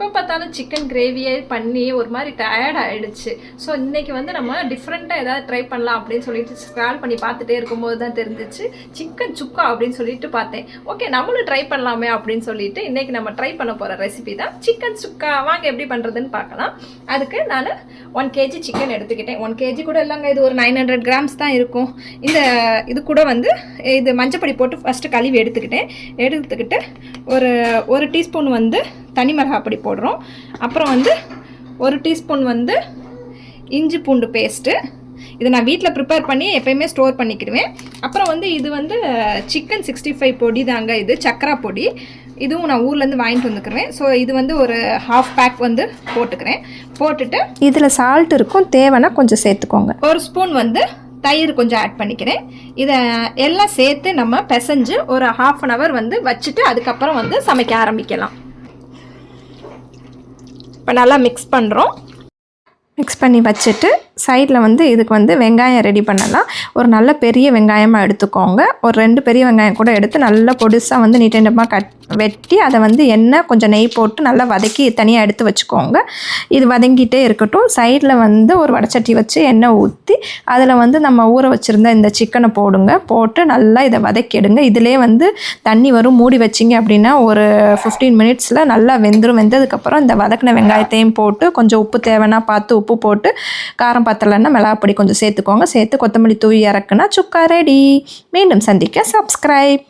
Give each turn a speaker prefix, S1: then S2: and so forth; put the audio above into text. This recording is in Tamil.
S1: எப்போ பார்த்தாலும் சிக்கன் கிரேவியே பண்ணி ஒரு மாதிரி டயர்ட் ஆகிடுச்சு ஸோ இன்னைக்கு வந்து நம்ம டிஃப்ரெண்ட்டாக ஏதாவது ட்ரை பண்ணலாம் அப்படின்னு சொல்லிட்டு ஸ்க்ரால் பண்ணி பார்த்துட்டே இருக்கும்போது தான் தெரிஞ்சிச்சு. சிக்கன் சுக்கா அப்படின்னு சொல்லிட்டு பார்த்தேன். ஓகே நம்மளும் ட்ரை பண்ணலாமே அப்படின்னு சொல்லிட்டு இன்றைக்கி நம்ம ட்ரை பண்ண போகிற ரெசிபி தான் சிக்கன் சுக்கா. வாங்க எப்படி பண்ணுறதுன்னு பார்க்கலாம். அதுக்கு நான் ஒன் கேஜி சிக்கன் எடுத்துக்கிட்டேன். ஒன் கேஜி கூட இல்லைங்க இது ஒரு நைன் ஹண்ட்ரட் கிராம்ஸ் தான் இருக்கும். இந்த இது கூட வந்து இது மஞ்சப்பொடி போட்டு ஃபஸ்ட்டு கழுவி எடுத்துக்கிட்டேன். எடுத்துக்கிட்டு ஒரு ஒரு டீஸ்பூன் வந்து தனி மிளகாய் பொடி போடுறோம். அப்புறம் வந்து ஒரு டீஸ்பூன் வந்து இஞ்சி பூண்டு பேஸ்ட்டு. இதை நான் வீட்டில் ப்ரிப்பேர் பண்ணி எப்பயுமே ஸ்டோர் பண்ணிக்கிடுவேன். அப்புறம் வந்து இது வந்து சிக்கன் சிக்ஸ்டி ஃபைவ் பொடி தாங்க இது சக்கரா பொடி. இதுவும் நான் ஊர்லேருந்து வாங்கிட்டு வந்துக்கிறேன் ஸோ இது வந்து ஒரு ஹாஃப் பேக் வந்து போட்டுக்கிறேன். போட்டுட்டு
S2: இதில் சால்ட் இருக்கும் தேவைன்னா கொஞ்சம் சேர்த்துக்கோங்க.
S1: ஒரு ஸ்பூன் வந்து தயிர் கொஞ்சம் ஆட் பண்ணிக்கிறேன். இதை எல்லாம் சேர்த்து நம்ம பிசைஞ்சு ஒரு ஹாஃப் அன் ஹவர் வந்து வச்சுட்டு அதுக்கப்புறம் வந்து சமைக்க ஆரம்பிக்கலாம். இப்போ நல்லா மிக்ஸ் பண்ணுறோம்
S2: மிக்ஸ் பண்ணி வச்சுட்டு சைடில் வந்து இதுக்கு வந்து வெங்காயம் ரெடி பண்ணலாம். ஒரு நல்ல பெரிய வெங்காயமாக எடுத்துக்கோங்க. ஒரு ரெண்டு பெரிய வெங்காயம் கூட எடுத்து நல்லா பொடிசாக வந்து நீட்ட நீட்டமாக கட் வெட்டி அதை வந்து எண்ணெய் கொஞ்சம் நெய் போட்டு நல்லா வதக்கி தனியாக எடுத்து வச்சுக்கோங்க. இது வதங்கிட்டே இருக்கட்டும். சைடில் வந்து ஒரு வடச்சட்டி வச்சு எண்ணெய் ஊற்றி அதில் வந்து நம்ம ஊற வச்சுருந்த இந்த சிக்கனை போடுங்க. போட்டு நல்லா இதை வதக்கிடுங்க இதிலே வந்து தண்ணி வரும். மூடி வச்சிங்க அப்படின்னா ஒரு ஃபிஃப்டீன் மினிட்ஸில் நல்லா வெந்துடும் வெந்ததுக்கப்புறம் இந்த வதக்கின வெங்காயத்தையும் போட்டு கொஞ்சம் உப்பு தேவைன்னா பார்த்து உப்பு உப்பு போட்டு காரம் பத்தலைன்னா மிளகாப்பொடி கொஞ்சம் சேர்த்துக்கோங்க. சேர்த்து கொத்தமல்லி தூவி இறக்குனா சுக்கா ரெடி மீண்டும் சந்திக்க. சப்ஸ்கிரைப்